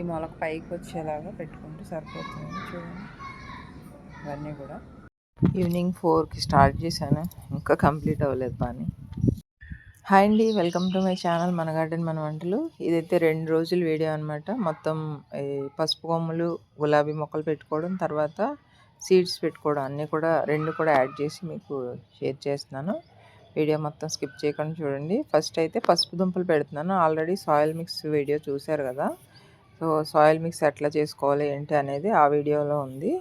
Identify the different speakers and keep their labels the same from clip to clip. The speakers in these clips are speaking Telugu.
Speaker 1: ఈ మొలక పైకి వచ్చేలాగా పెట్టుకుంటే సరిపోతుంది చూడండి. ఇవన్నీ కూడా. ఈవినింగ్ ఫోర్కి స్టార్ట్ చేశాను. ఇంకా కంప్లీట్ అవ్వలేదు పని. హాయ్ అండి. వెల్కమ్ టు మై ఛానల్ మన గార్డెన్ మన వంటలు. ఇదైతే రెండు రోజుల వీడియో అనమాట మొత్తం ఈ పసుపు కొమ్ములు గులాబీ మొక్కలు పెట్టుకోవడం తర్వాత సీడ్స్ పెట్టుకోవడం అన్నీ కూడా రెండు కూడా యాడ్ చేసి మీకు షేర్ చేస్తున్నాను. వీడియో మొత్తం స్కిప్ చేయకుండా చూడండి. ఫస్ట్ అయితే పసుపు దుంపలు పెడుతున్నాను. ఆల్రెడీ సాయిల్ మిక్స్ వీడియో చూశారు కదా. సో సాయిల్ మిక్స్ ఎట్లా చేసుకోవాలి ఏంటి అనేది ఆ వీడియోలో ఉంది.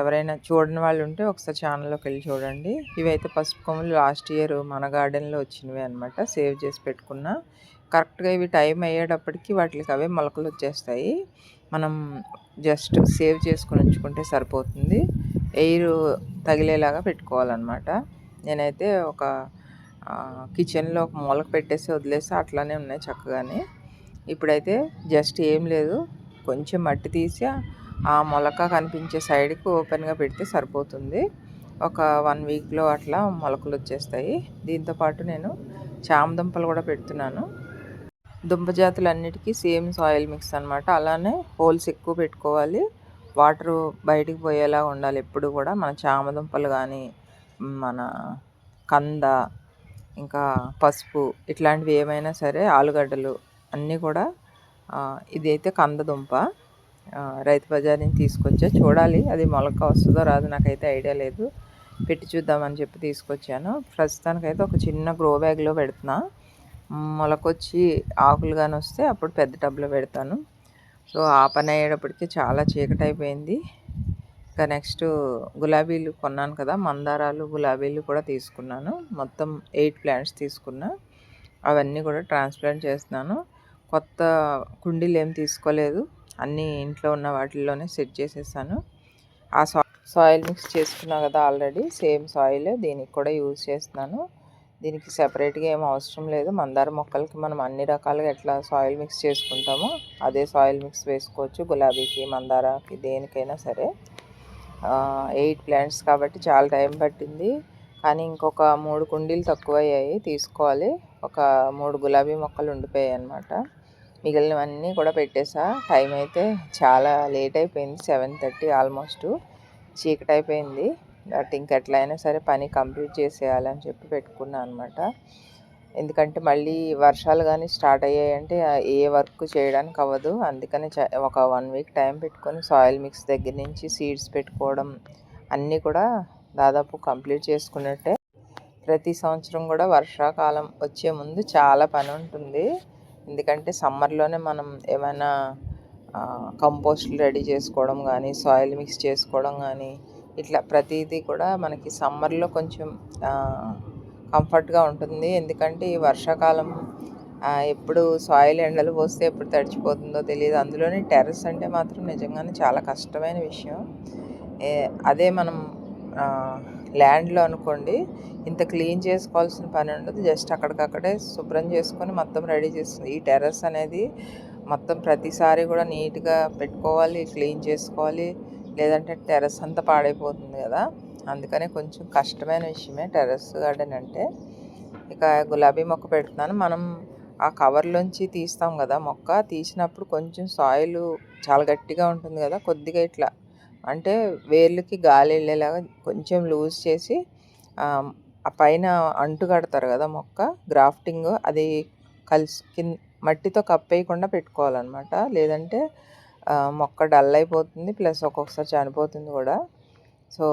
Speaker 1: ఎవరైనా చూడని వాళ్ళు ఉంటే ఒకసారి ఛానల్లోకి వెళ్ళి చూడండి. ఇవైతే పసుపు కొమ్ములు లాస్ట్ ఇయర్ మన గార్డెన్లో వచ్చినవి అనమాట సేవ్ చేసి పెట్టుకున్న. కరెక్ట్గా ఇవి టైం అయ్యేటప్పటికి వాటికి అవే మొలకలు వచ్చేస్తాయి. మనం జస్ట్ సేవ్ చేసుకుని ఉంచుకుంటే సరిపోతుంది. ఎయిర్ తగిలేలాగా పెట్టుకోవాలన్నమాట. నేనైతే ఒక కిచెన్లో ఒక మొలక పెట్టేసి వదిలేసి అట్లానే ఉన్నాయి చక్కగానే. ఇప్పుడైతే జస్ట్ ఏం లేదు. కొంచెం మట్టి తీసి ఆ మొలక కనిపించే సైడ్కి ఓపెన్గా పెడితే సరిపోతుంది. ఒక వన్ వీక్లో అట్లా మొలకలు వచ్చేస్తాయి. దీంతోపాటు నేను చామదుంపలు కూడా పెడుతున్నాను. దుంప జాతులు అన్నిటికీ సేమ్ సాయిల్ మిక్స్ అనమాట అలానే హోల్స్ ఎక్కువ పెట్టుకోవాలి. వాటర్ బయటికి పోయేలా ఉండాలి. ఎప్పుడు కూడా మన చామదుంపలు కానీ మన కంద ఇంకా పసుపు ఇట్లాంటివి ఏమైనా సరే ఆలుగడ్డలు అన్నీ కూడా ఇదైతే కందదుంప. రైతు బజార్ నుంచి తీసుకొచ్చా. చూడాలి అది మొలక వస్తుందో రాదు నాకైతే ఐడియా లేదు. పెట్టి చూద్దామని చెప్పి తీసుకొచ్చాను. ప్రస్తుతానికైతే ఒక చిన్న గ్రో బ్యాగ్లో పెడుతున్నా. మొలకొచ్చి ఆకులు కానీ వస్తే అప్పుడు పెద్ద టబ్లో పెడతాను. సో ఆ పని అయ్యేటప్పటికి చాలా చీకటి అయిపోయింది ఇంకా నెక్స్ట్ గులాబీలు కొన్నాను కదా మందారాలు గులాబీలు కూడా తీసుకున్నాను. మొత్తం ఎయిట్ ప్లాంట్స్ తీసుకున్నా. అవన్నీ కూడా ట్రాన్స్ప్లాంట్ చేస్తున్నాను. కొత్త కుండీలు ఏం తీసుకోలేదు. అన్నీ ఇంట్లో ఉన్న వాటిల్లోనే సెట్ చేసేసాను. ఆ సా సాయిల్ మిక్స్ చేసుకున్నా కదా ఆల్రెడీ సేమ్ సాయిల్ దీనికి కూడా యూజ్ చేస్తున్నాను. దీనికి సెపరేట్గా ఏం అవసరం లేదు. మందార మొక్కలకి మనం అన్ని రకాలుగా ఎట్లా సాయిల్ మిక్స్ చేసుకుంటామో అదే సాయిల్ మిక్స్ వేసుకోవచ్చు. గులాబీకి మందారకి దేనికైనా సరే. ఎయిట్ ప్లాంట్స్ కాబట్టి చాలా టైం పట్టింది. కానీ ఇంకొక మూడు కుండీలు తక్కువ అయ్యాయి తీసుకోవాలి. ఒక మూడు గులాబీ మొక్కలు ఉండిపోయాయి అనమాట మిగిలినవన్నీ కూడా పెట్టేసా. టైం అయితే చాలా లేట్ అయిపోయింది. Seven thirty almost. చీకటి అయిపోయింది బట్ ఇంకెట్లయినా సరే పని కంప్లీట్ చేసేయాలని చెప్పి పెట్టుకున్నాను అనమాట ఎందుకంటే మళ్ళీ వర్షాలు కానీ స్టార్ట్ అయ్యాయంటే ఏ వర్క్ చేయడానికి అవ్వదు. అందుకని ఒక వన్ వీక్ టైం పెట్టుకొని సాయిల్ మిక్స్ దగ్గర నుంచి సీడ్స్ పెట్టుకోవడం అన్నీ కూడా దాదాపు కంప్లీట్ చేసుకున్నట్టే. ప్రతి సంవత్సరం కూడా వర్షాకాలం వచ్చే ముందు చాలా పని ఉంటుంది. ఎందుకంటే సమ్మర్లోనే మనం ఏమైనా కంపోస్ట్లు రెడీ చేసుకోవడం కానీ సాయిల్ మిక్స్ చేసుకోవడం కానీ ఇట్లా ప్రతిదీ కూడా మనకి సమ్మర్లో కొంచెం కంఫర్ట్గా ఉంటుంది. ఎందుకంటే ఈ వర్షాకాలం ఎప్పుడు సాయిల్ ఎండలు పోస్తే ఎప్పుడు తడిచిపోతుందో తెలియదు. అందులోనే టెర్రస్ అంటే మాత్రం నిజంగానే చాలా కష్టమైన విషయం. అదే మనం ల్యాండ్లో అనుకోండి ఇంత క్లీన్ చేసుకోవాల్సిన పని ఉండదు. జస్ట్ అక్కడికక్కడే శుభ్రం చేసుకొని మొత్తం రెడీ చేస్తుంది. ఈ టెర్రస్ అనేది మొత్తం ప్రతిసారి కూడా నీట్గా పెట్టుకోవాలి క్లీన్ చేసుకోవాలి. లేదంటే టెర్రస్ అంతా పాడైపోతుంది కదా. అందుకనే కొంచెం కష్టమైన విషయమే టెర్రస్ గార్డెన్ అంటే. ఇక గులాబీ మొక్క పెడుతున్నాను. మనం ఆ కవర్లోంచి తీస్తాం కదా మొక్క. తీసినప్పుడు కొంచెం సాయిల్ చాలా గట్టిగా ఉంటుంది కదా. కొద్దిగా ఇట్లా అంటే వేర్లకి గాలి వెళ్ళేలాగా కొంచెం లూజ్ చేసి ఆ పైన అంటు కడతారు కదా మొక్క గ్రాఫ్టింగ్ అది కలిసి కింద మట్టితో కప్పేయకుండా పెట్టుకోవాలన్నమాట. లేదంటే మొక్క డల్ అయిపోతుంది ప్లస్ ఒక్కొక్కసారి చనిపోతుంది కూడా. సో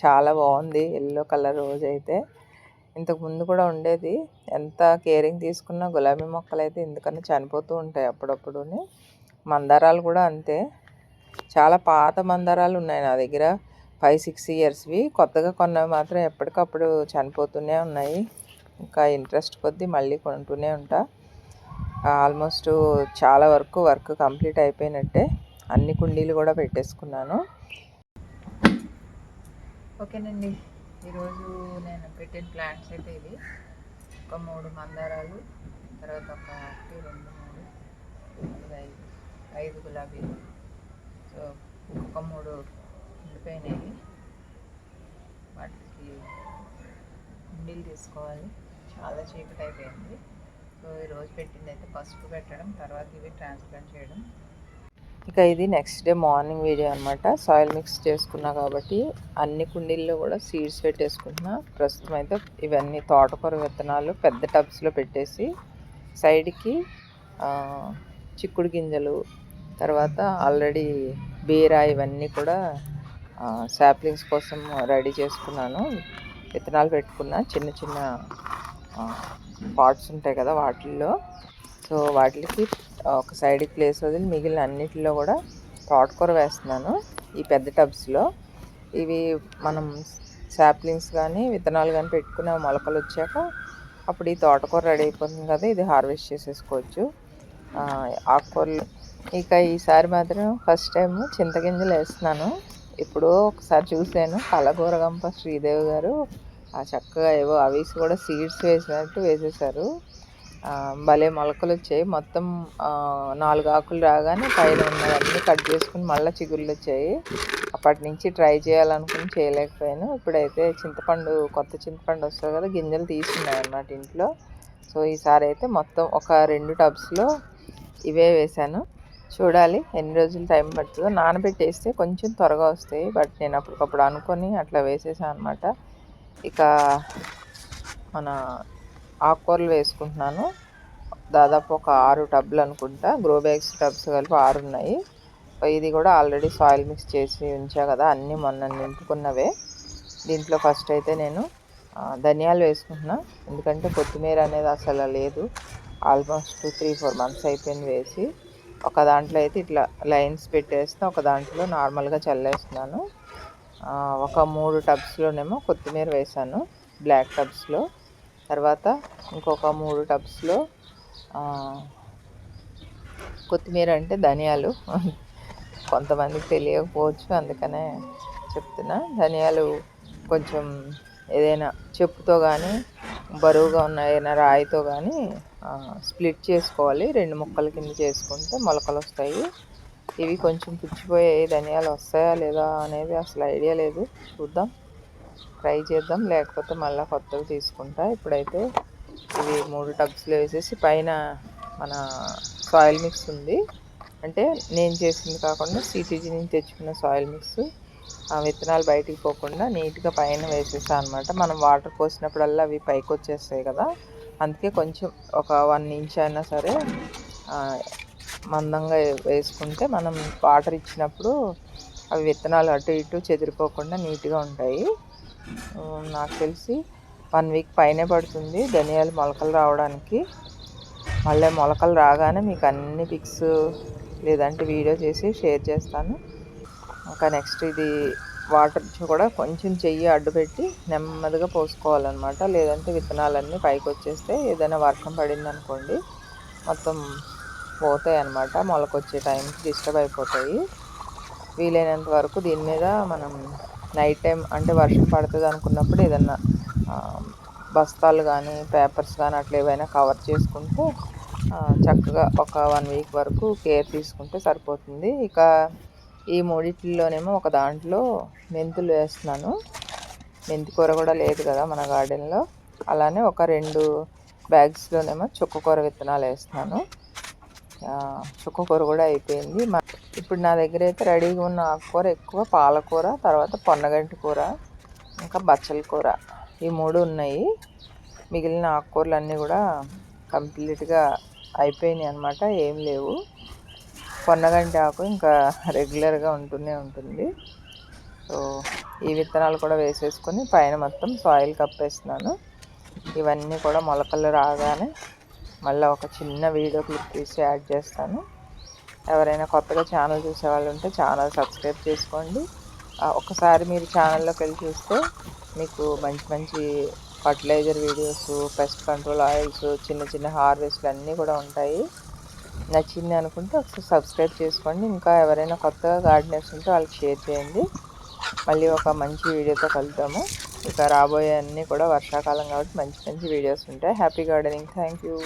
Speaker 1: చాలా బాగుంది ఎల్లో కలర్ రోజు అయితే. ఇంతకు ముందు కూడా ఉండేది. ఎంత కేరింగ్ తీసుకున్నా గులాబీ మొక్కలు అయితే ఎందుకన్నా చనిపోతూ ఉంటాయి అప్పుడప్పుడు మందారాలు కూడా అంతే. చాలా పాత మందారాలు ఉన్నాయి నా దగ్గర. ఫైవ్ సిక్స్ ఇయర్స్వి కొత్తగా కొన్నవి మాత్రం ఎప్పటికప్పుడు చనిపోతూనే ఉన్నాయి. ఇంకా ఇంట్రెస్ట్ కొద్దీ మళ్ళీ కొంటూనే ఉంటా. ఆల్మోస్ట్ చాలా వరకు వర్క్ కంప్లీట్ అయిపోయినట్టే. అన్ని కుండీలు కూడా పెట్టేసుకున్నాను. ఓకేనండి. ఈరోజు నేను పెట్టిన ప్లాంట్స్ అయితే ఇవి. ఒక మూడు మందారాలు తర్వాత ఒక రెండు మూడు ఐదు ఐదు గులాబీలు. ఒక్కొక్క ఒక మూడు ఉండిపోయినాయి. వాటికి కుండీలు తీసుకోవాలి. చాలా చీకటి అయిపోయింది. సో ఈరోజు పెట్టింది అయితే పసుపు పెట్టడం తర్వాత ఇవి ట్రాన్స్ప్లాంట్ చేయడం. ఇక ఇది నెక్స్ట్ డే మార్నింగ్ వీడియో అనమాట సాయిల్ మిక్స్ చేసుకున్నా కాబట్టి అన్ని కుండీల్లో కూడా సీడ్స్ పెట్టేసుకుంటున్నా. ప్రస్తుతం అయితే ఇవన్నీ తోటకూర విత్తనాలు పెద్ద టబ్స్లో పెట్టేసి సైడ్కి చిక్కుడు గింజలు తర్వాత ఆల్రెడీ బీరా ఇవన్నీ కూడా శాప్లింగ్స్ కోసం రెడీ చేసుకున్నాను. విత్తనాలు పెట్టుకున్న చిన్న చిన్న పాట్స్ ఉంటాయి కదా వాటిల్లో. సో వాటికి ఒక సైడ్ ప్లేస్ వదిలి మిగిలిన అన్నిటిలో కూడా తోటకూర వేస్తున్నాను ఈ పెద్ద టబ్స్లో. ఇవి మనం శాప్లింగ్స్ కానీ విత్తనాలు కానీ పెట్టుకున్న మొలకలు వచ్చాక అప్పుడు ఈ తోటకూర రెడీ అయిపోతుంది కదా ఇది హార్వెస్ట్ చేసేసుకోవచ్చు. ఆకుకూరలు ఇక ఈసారి మాత్రం ఫస్ట్ టైం చింతగింజలు వేస్తున్నాను. ఇప్పుడు ఒకసారి చూశాను. కలగూరగంప శ్రీదేవి గారు ఆ చక్కగా ఏవో అవిసి కూడా సీడ్స్ వేసినట్టు వేసేసారు భలే మొలకలు వచ్చాయి. మొత్తం నాలుగు ఆకులు రాగానే పైన ఉన్నవన్నీ కట్ చేసుకుని మళ్ళీ చిగుళ్ళు వచ్చాయి. అప్పటి నుంచి ట్రై చేయాలనుకుని చేయలేకపోయాను. ఇప్పుడైతే చింతపండు కొత్త చింతపండు వస్తుంది కదా గింజలు తీసుకున్నాయి అన్నమాట ఇంట్లో. సో ఈసారి అయితే మొత్తం ఒక రెండు టబ్స్లో ఇవే వేశాను. చూడాలి ఎన్ని రోజులు టైం పడుతుందో. నానబెట్టేస్తే కొంచెం త్వరగా వస్తాయి బట్ నేను అప్పటికప్పుడు అనుకొని అట్లా వేసేసాను అనమాట ఇక మన ఆకుకూరలు వేసుకుంటున్నాను. దాదాపు ఒక ఆరు టబ్లు అనుకుంటా. గ్రో బ్యాగ్స్ టబ్స్ కలిపి ఆరు ఉన్నాయి. ఇది కూడా ఆల్రెడీ సాయిల్ మిక్స్ చేసి ఉంచా కదా అన్నీ మొన్న నింపుకున్నవే. దీంట్లో ఫస్ట్ అయితే నేను ధనియాలు వేసుకుంటున్నా. ఎందుకంటే కొత్తిమీర అనేది అసలు లేదు. ఆల్మోస్ట్ త్రీ ఫోర్ మంత్స్ అయిపోయింది వేసి. ఒక దాంట్లో అయితే ఇట్లా లైన్స్ పెట్టేస్తే ఒక దాంట్లో నార్మల్గా చల్లేస్తున్నాను. ఒక మూడు టబ్స్లోనేమో కొత్తిమీర వేసాను బ్లాక్ టబ్స్లో. తర్వాత ఇంకొక మూడు టబ్స్లో కొత్తిమీర అంటే ధనియాలు. కొంతమందికి తెలియకపోవచ్చు అందుకనే చెప్తున్నా. ధనియాలు కొంచెం ఏదైనా చెప్పుతో కానీ బరువుగా ఉన్న ఏదైనా రాయితో కానీ స్ప్లిట్ చేసుకోవాలి. రెండు ముక్కల కింద చేసుకుంటే మొలకలు వస్తాయి. ఇవి కొంచెం పుచ్చిపోయాయి ధనియాలు వస్తాయా లేదా అనేది అసలు ఐడియా లేదు. చూద్దాం. ట్రై చేద్దాం. లేకపోతే మళ్ళీ కొత్తవి తీసుకుంటా. ఇప్పుడైతే ఇవి మూడు టబ్స్లో వేసేసి పైన మన సాయిల్ మిక్స్ ఉంది. అంటే నేను చేసింది కాకుండా సిటీజీ నుంచి తెచ్చుకున్న సాయిల్ మిక్స్. విత్తనాలు బయటికి పోకుండా నీట్గా పైన వేసేసా అనమాట మనం వాటర్ పోసినప్పుడల్లా అవి పైకి వచ్చేస్తాయి కదా. అందుకే కొంచెం ఒక వన్ ఇంచ్ అయినా సరే మందంగా వేసుకుంటే మనం వాటర్ ఇచ్చినప్పుడు అవి విత్తనాలు అటు ఇటు చెదిరిపోకుండా నీట్గా ఉంటాయి. నాకు తెలిసి వన్ వీక్ పైనే పడుతుంది ధనియాలు మొలకలు రావడానికి. మళ్ళీ మొలకలు రాగానే మీకు అన్ని పిక్స్ లేదంటే వీడియో చేసి షేర్ చేస్తాను. ఇంకా నెక్స్ట్ ఇది వాటర్ కూడా కొంచెం చెయ్యి అడ్డుపెట్టి నెమ్మదిగా పోసుకోవాలన్నమాట. లేదంటే విత్తనాలన్నీ పైకి వచ్చేస్తే ఏదైనా వర్షం పడింది అనుకోండి మొత్తం పోతాయి అన్నమాట మొలకొచ్చే టైంకి డిస్టర్బ్ అయిపోతాయి. వీలైనంత వరకు దీని మీద మనం నైట్ టైం అంటే వర్షం పడుతుంది అనుకున్నప్పుడు ఏదన్నా బస్తాలు కానీ పేపర్స్ కానీ అట్లా ఏవైనా కవర్ చేసుకుంటే చక్కగా ఒక వన్ వీక్ వరకు కేర్ తీసుకుంటే సరిపోతుంది. ఇక ఈ మూడిట్లోనేమో ఒక దాంట్లో మెంతులు వేస్తున్నాను. మెంతి కూర కూడా లేదు కదా మన గార్డెన్లో. అలానే ఒక రెండు బ్యాగ్స్లోనేమో చుక్కకూర విత్తనాలు వేస్తున్నాను. చుక్కకూర కూడా అయిపోయింది. ఇప్పుడు నా దగ్గర అయితే రెడీగా ఉన్న ఆకుకూర ఎక్కువ పాలకూర తర్వాత పొన్నగంటి కూర ఇంకా బచ్చల కూర. ఈ మూడు ఉన్నాయి. మిగిలిన ఆకుకూరలు అన్నీ కూడా కంప్లీట్గా అయిపోయినాయి అనమాట ఏం లేవు. పొన్నగంటి ఆకు ఇంకా రెగ్యులర్గా ఉంటూనే ఉంటుంది. సో ఈ విత్తనాలు కూడా వేసేసుకొని పైన మొత్తం సాయిల్ కప్పేస్తున్నాను. ఇవన్నీ కూడా మొలకలు రాగానే మళ్ళీ ఒక చిన్న వీడియో క్లిప్ తీసి యాడ్ చేస్తాను. ఎవరైనా కొత్తగా ఛానల్ చూసే వాళ్ళు ఉంటే ఛానల్ సబ్స్క్రైబ్ చేసుకోండి. ఒకసారి మీరు ఛానల్లోకి వెళ్ళి చూస్తే మీకు మంచి మంచి fertiliser videos pest control oils చిన్న చిన్న హార్వెస్ట్లు అన్నీ కూడా ఉంటాయి. నచ్చింది అనుకుంటే ఒకసారి సబ్స్క్రైబ్ చేసుకోండి. ఇంకా ఎవరైనా కొత్తగా గార్డెనర్స్ ఉంటే వాళ్ళకి షేర్ చేయండి. మళ్ళీ ఒక మంచి వీడియోతో కలుద్దాము. ఇక రాబోయే అన్నీ కూడా వర్షాకాలం కాబట్టి మంచి మంచి వీడియోస్ ఉంటాయి. Happy gardening thank you